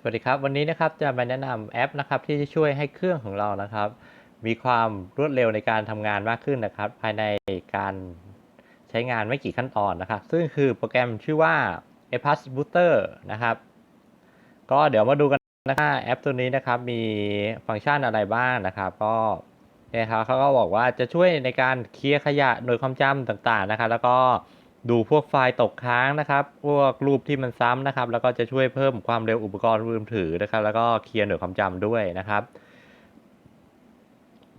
สวัสดีครับ วันนี้นะครับจะมาแนะนำแอปนะครับที่จะช่วยให้เครื่องของเรานะครับ มีความรวดเร็วในการทำงานมากขึ้นนะครับ ภายในการใช้งานไม่กี่ขั้นตอนนะครับ ซึ่งคือโปรแกรมชื่อว่า a p a s Booster นะครับ ก็เดี๋ยวมาดูกันนะครับแอปตัวนี้นะครับมีฟังก์ชันอะไรบ้างนะครับ ก็เนี่ยครับเขาก็บอกว่าจะช่วยในการเคลียร์ขยะโดยความจำต่างๆนะครับ แล้วก็ ดูพวกไฟล์ตกค้างนะครับ พวกรูปที่มันซ้ำนะครับ แล้วก็จะช่วยเพิ่มความเร็วอุปกรณ์มือถือนะครับ แล้วก็เคลียร์หน่วยความจำด้วยนะครับ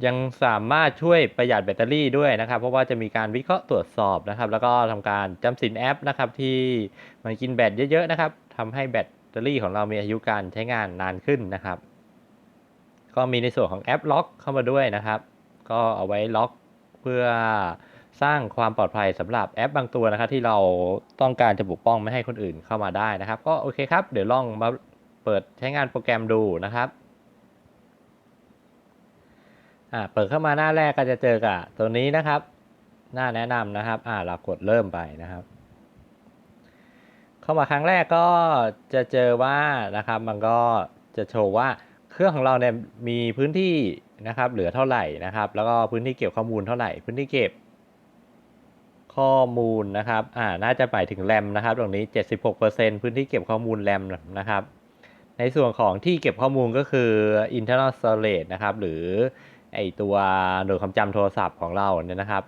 ยังสามารถช่วยประหยัดแบตเตอรี่ด้วยนะครับ เพราะว่าจะมีการวิเคราะห์ตรวจสอบนะครับ แล้วก็ทำการจำสินแอปนะครับ ที่มันกินแบตเยอะๆนะครับทำให้แบตเตอรี่ของเรามีอายุการใช้งานนานขึ้นนะครับ ก็มีในส่วนของแอปล็อกเข้ามาด้วยนะครับ ก็เอาไว้ล็อกเพื่อ สร้างความปลอดภัยสำหรับแอปบางตัวนะครับที่เราต้องการจะปกป้องไม่ให้คนอื่นเข้ามาได้นะครับ ก็โอเคครับ เดี๋ยวลองมาเปิดใช้งานโปรแกรมดูนะครับอ่าเปิดเข้ามาหน้าแรกก็จะเจอกับตัวนี้นะครับ หน้าแนะนำนะครับอ่าเรากดเริ่มไปนะครับ เข้ามาครั้งแรกก็จะเจอว่านะครับมันก็จะโชว์ว่าเครื่องของเราเนี่ยมีพื้นที่นะครับเหลือเท่าไหร่นะครับ แล้วก็พื้นที่เก็บข้อมูลเท่าไหร่ พื้นที่เก็บ ข้อมูลนะครับ อ่า น่าจะหมายถึงแรมนะครับ ตรงนี้ 76%พื้นที่เก็บข้อมูลแรมนะครับ ในส่วนของที่เก็บข้อมูลก็คือ internal storage นะครับ หรือไอตัวหน่วยความจำโทรศัพท์ของเราเนี่ยนะครับ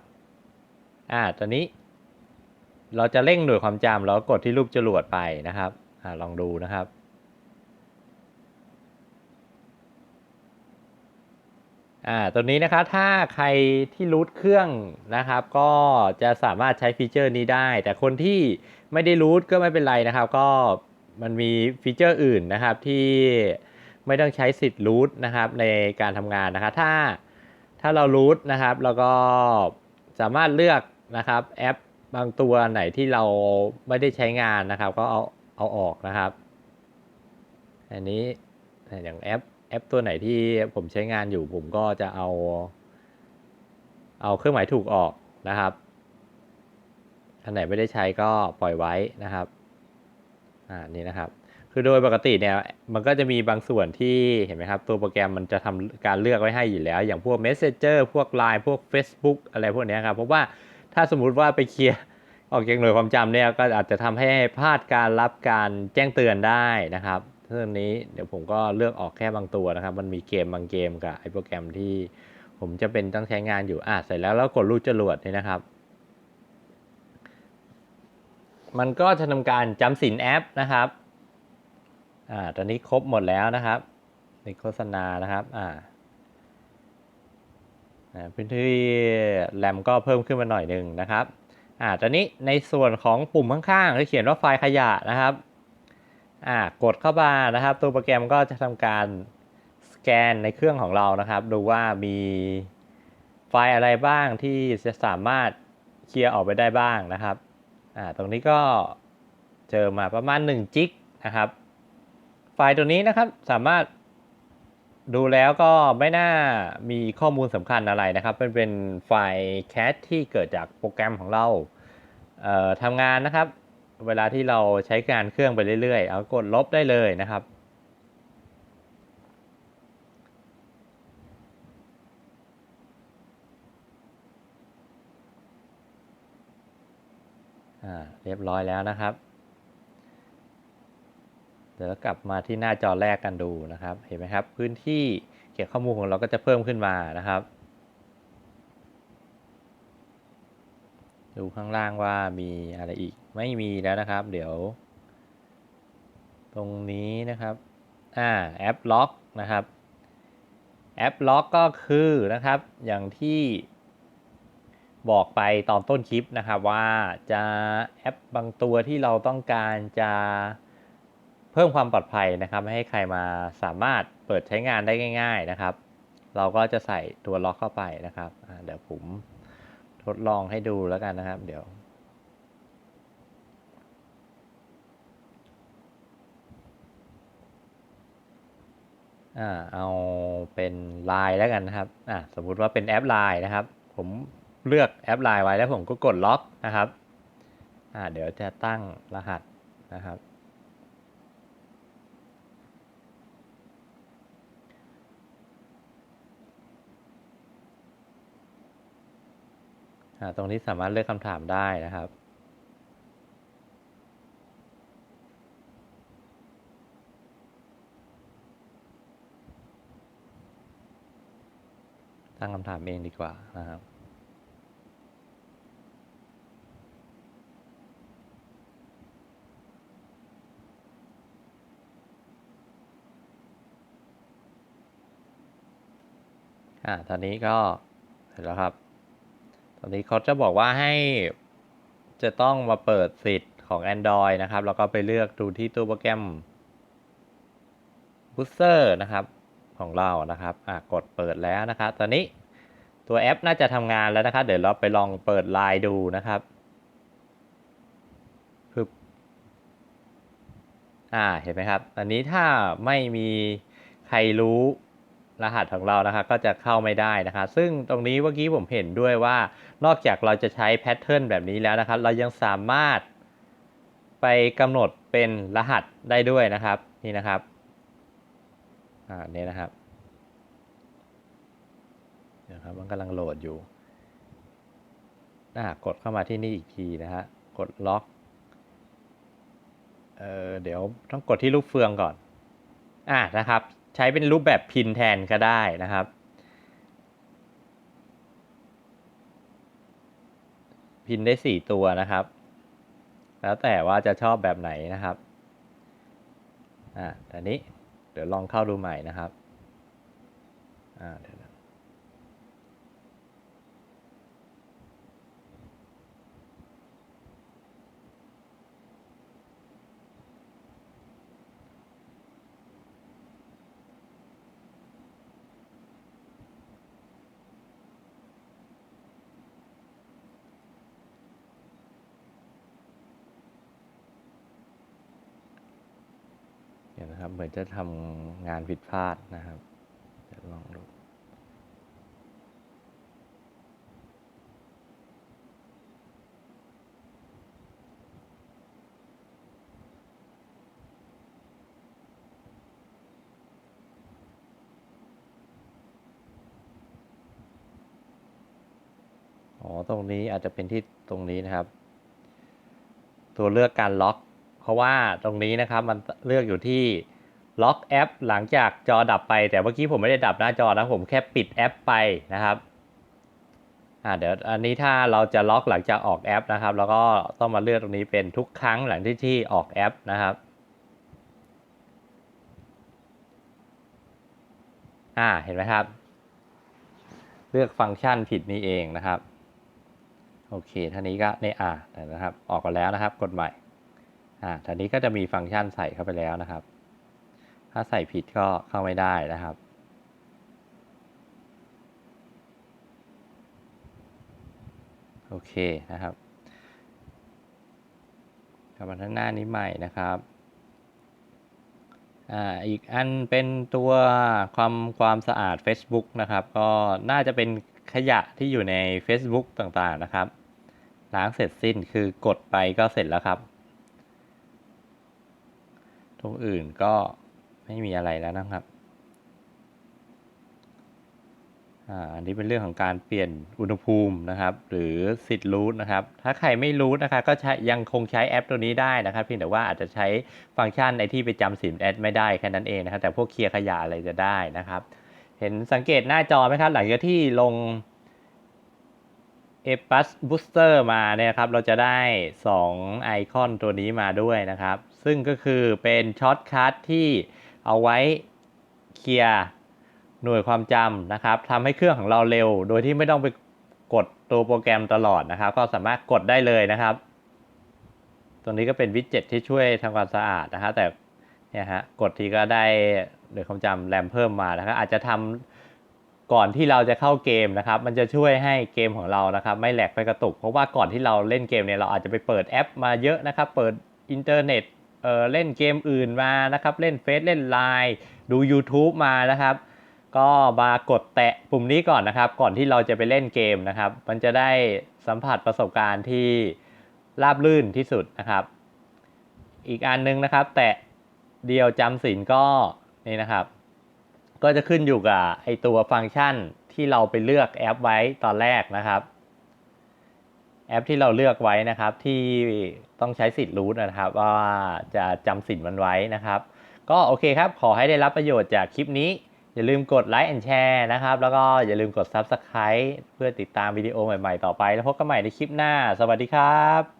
อ่า ตอนนี้ เราจะเร่งหน่วยความจำแล้วกดที่รูปจรวดไปนะครับ อ่า ลองดูนะครับ อ่าตัวนี้นะครับถ้าใครที่รูทเครื่องนะครับ ก็จะสามารถใช้ฟีเจอร์นี้ได้ แต่คนที่ไม่ได้รูทก็ไม่เป็นไรนะครับ ก็มันมีฟีเจอร์อื่นนะครับที่ไม่ต้องใช้สิทธิ์รูทนะครับในการทำงานนะครับถ้าถ้าเรารูทนะครับเราก็สามารถเลือกนะครับแอปบางตัวไหนที่เราไม่ได้ใช้งานนะครับ ก็เอาเอาออกนะครับ อันนี้อย่างแอป แอปตัวไหนที่ผมใช้งานอยู่ ผมก็จะเอา เอาเครื่องหมายถูกออกนะครับ อันไหนไม่ได้ใช้ก็ปล่อยไว้นะครับ อ่า นี่นะครับ คือโดยปกติเนี่ย มันก็จะมีบางส่วนที่เห็นไหมครับ ตัวโปรแกรมมันจะทำการเลือกไว้ให้อยู่แล้ว อย่างพวก Messenger พวก Line พวก Facebook อะไรพวกนี้ครับ เพราะว่าถ้าสมมุติว่าไปเคลียร์ออกจากหน่วยความจำเนี่ย ก็อาจจะทำให้พลาดการรับการแจ้งเตือนได้นะครับ เรื่องนี้เดี๋ยวผมก็เลือกออกแค่บางตัวนะครับ มันมีเกมบางเกมกับไอโปรแกรมที่ผมจะเป็นต้องใช้งานอยู่อะเสร็จแล้วแล้วกดรูปจรวดนี่นะครับ มันก็จะทำการจำสินแอปนะครับอ่าตอนนี้ครบหมดแล้วนะครับในโฆษณานะครับอ่าพื้นที่แรมก็เพิ่มขึ้นมาหน่อยหนึ่งนะครับอ่าตอนนี้ในส่วนของปุ่มข้างๆที่เขียนว่าไฟล์ขยะนะครับ อ่ากดเข้ามานะครับ ตัวโปรแกรมก็จะทำการสแกนในเครื่องของเรานะครับ ดูว่ามีไฟล์อะไรบ้างที่จะสามารถเคลียร์ออกไปได้บ้างนะครับอ่าตรงนี้ก็เจอมาประมาณ1จิกนะครับ ไฟล์ตัวนี้นะครับสามารถดูแล้วก็ไม่น่ามีข้อมูลสำคัญอะไรนะครับเป็นเป็นไฟล์แคชที่เกิดจากโปรแกรมของเราเอ่อทำงานนะครับ เวลาที่เราใช้งานเครื่องไปเรื่อยๆ เอากดลบได้เลยนะครับ เรียบร้อยแล้วนะครับ เดี๋ยวกลับมาที่หน้าจอแรกกันดูนะครับ เห็นไหมครับ พื้นที่เก็บข้อมูลของเราก็จะเพิ่มขึ้นมานะครับ ดูข้างล่างว่ามีอะไรอีก ไม่มีแล้วนะครับ เดี๋ยว ตรงนี้นะครับ อ่า แอปล็อกนะครับ แอปล็อกก็คือนะครับ อย่างที่บอกไปตอนต้นคลิปนะครับว่าจะแอปบางตัวที่เราต้องการจะเพิ่มความปลอดภัยนะครับไม่ให้ใครมาสามารถเปิดใช้งานได้ง่าย ๆนะครับ เราก็จะใส่ตัวล็อกเข้าไปนะครับเดี๋ยวผม ทดลองให้ดูแล้วกันนะครับ เดี๋ยว อ่า เอาเป็นไลน์แล้วกันนะครับ อ่าสมมุติว่าเป็นแอปไลน์นะครับ ผมเลือกแอปไลน์ไว้แล้วผมก็กดล็อกนะครับ อ่า เดี๋ยวจะตั้งรหัสนะครับ ตรงนี้สามารถเลือกคำถามได้นะครับ ตั้งคำถามเองดีกว่านะครับอ่าตอนนี้ก็เสร็จแล้วครับ ตอนนี้เขาจะบอกว่าให้จะต้องมาเปิดสิทธิ์ของ Android นะครับ แล้วก็ไปเลือกดูที่ตัวโปรแกรม Booster นะครับของเรานะครับอ่ากดเปิดแล้วนะครับ ตอนนี้ตัวแอปน่าจะทำงานแล้วนะครับ เดี๋ยวเราไปลองเปิดไลน์ดูนะครับปึ๊บอ่า เห็นไหมครับ อันนี้ถ้าไม่มีใครรู้ รหัสของเรานะครับก็จะเข้าไม่ได้นะครับซึ่งตรงนี้เมื่อกี้ผมเห็นด้วยว่า นอกจากเราจะใช้แพทเทิร์นแบบนี้แล้วนะครับ เรายังสามารถไปกำหนดเป็นรหัสได้ด้วยนะครับนี่นะครับอ่านี่นะครับเดี๋ยวครับมันกำลังโหลดอยู่อ่ากดเข้ามาที่นี่อีกทีนะฮะกดล็อกเออเดี๋ยวต้องกดที่ลูกเฟืองก่อนอ่านะครับ ใช้เป็นรูปแบบพินแทนก็ได้นะครับ พินได้สี่ตัวนะครับ แล้วแต่ว่าจะชอบแบบไหนนะครับ อ่าอันนี้เดี๋ยวลองเข้าดูใหม่นะครับ อ่าเดี๋ยว ดี๋ยวนะครับเหมือนจะทำงานผิดพลาดนะครับเดี๋ยวลองดูอ๋อ ตรงนี้อาจจะเป็นที่ตรงนี้นะครับ ตัวเลือกการล็อก เพราะว่าตรงนี้นะครับมันเลือกอยู่ที่ล็อกแอปหลังจากจอดับไป แต่เมื่อกี้ผมไม่ได้ดับหน้าจอนะผมแค่ปิดแอปไปนะครับอ่าเดี๋ยวอันนี้ถ้าเราจะล็อกหลังจากออกแอปนะครับ แล้วก็ต้องมาเลือกตรงนี้เป็นทุกครั้งหลังที่ที่ออกแอปนะครับอ่าเห็นไหมครับ เลือกฟังก์ชันผิดนี่เองนะครับ โอเคท่านี้ก็เนี่ยอ่านะครับ ออกกันแล้วนะครับ กดใหม่ อ่าท่านี้ก็จะมีฟังก์ชันใส่เข้าไปแล้วนะครับ ถ้าใส่ผิดก็เข้าไม่ได้นะครับ โอเคนะครับกลับมาทางหน้านี้ใหม่นะครับอ่าอีกอันเป็นตัวความความสะอาด Facebook นะครับ ก็น่าจะเป็นขยะที่อยู่ใน Facebook ต่างๆนะครับ ล้างเสร็จสิ้นคือกดไปก็เสร็จแล้วครับ ตรงอื่นก็ไม่มีอะไรแล้วนะครับอ่าอันนี้เป็นเรื่องของการเปลี่ยนอุณหภูมินะครับ หรือสิทธิ์รูทนะครับ ถ้าใครไม่รู้นะครับก็ใช้ยังคงใช้แอปตัวนี้ได้นะครับเพียงแต่ว่าอาจจะใช้ฟังก์ชันในที่ไปจำสินแอดไม่ได้แค่นั้นเองนะครับแต่พวกเคลียร์ขยะอะไรจะได้นะครับ เห็นสังเกตหน้าจอไหมครับ หลังจากที่ลง e p u s Booster มาเนี่ยครับ เราจะได้ 2 ไอคอนตัวนี้มาด้วยนะครับ ซึ่งก็คือเป็นช็อตคัทที่เอาไว้เคลียร์หน่วยความจำนะครับทำให้เครื่องของเราเร็ว โดยที่ไม่ต้องไปกดตัวโปรแกรมตลอดนะครับ ก็สามารถกดได้เลยนะครับ ตรงนี้ก็เป็นวิดเจ็ตที่ช่วยทำความสะอาดนะฮะแต่เนี่ยฮะกดทีก็ได้หน่วยความจำแรมเพิ่มมานะครับอาจจะทำ ก่อนที่เราจะเข้าเกมนะครับ มันจะช่วยให้เกมของเรานะครับ ไม่แหลกไม่กระตุก เพราะว่าก่อนที่เราเล่นเกมเนี่ยเราอาจจะไปเปิดแอปมาเยอะนะครับ เปิดอินเทอร์เน็ตเออเล่นเกมอื่นมานะครับ เล่นเฟซเล่นไลน์ดู YouTube มานะครับ ก็มากดแตะปุ่มนี้ก่อนนะครับ ก่อนที่เราจะไปเล่นเกมนะครับ มันจะได้สัมผัสประสบการณ์ที่ราบลื่นที่สุดนะครับ อีกอันนึงนะครับ แตะเดียวจำสินก็นี่นะครับ ก็จะขึ้นอยู่กับไอตัวฟังก์ชันที่เราไปเลือกแอปไว้ตอนแรกนะครับ แอปที่เราเลือกไว้นะครับที่ต้องใช้สิทธิ์รูทนะครับ ว่าจะจำสิทธิ์มันไว้นะครับ ก็โอเคครับ ขอให้ได้รับประโยชน์จากคลิปนี้ อย่าลืมกดไลค์แอนแชร์นะครับ แล้วก็อย่าลืมกด Subscribe เพื่อติดตามวิดีโอใหม่ๆต่อไป แล้วพบกันใหม่ในคลิปหน้า สวัสดีครับ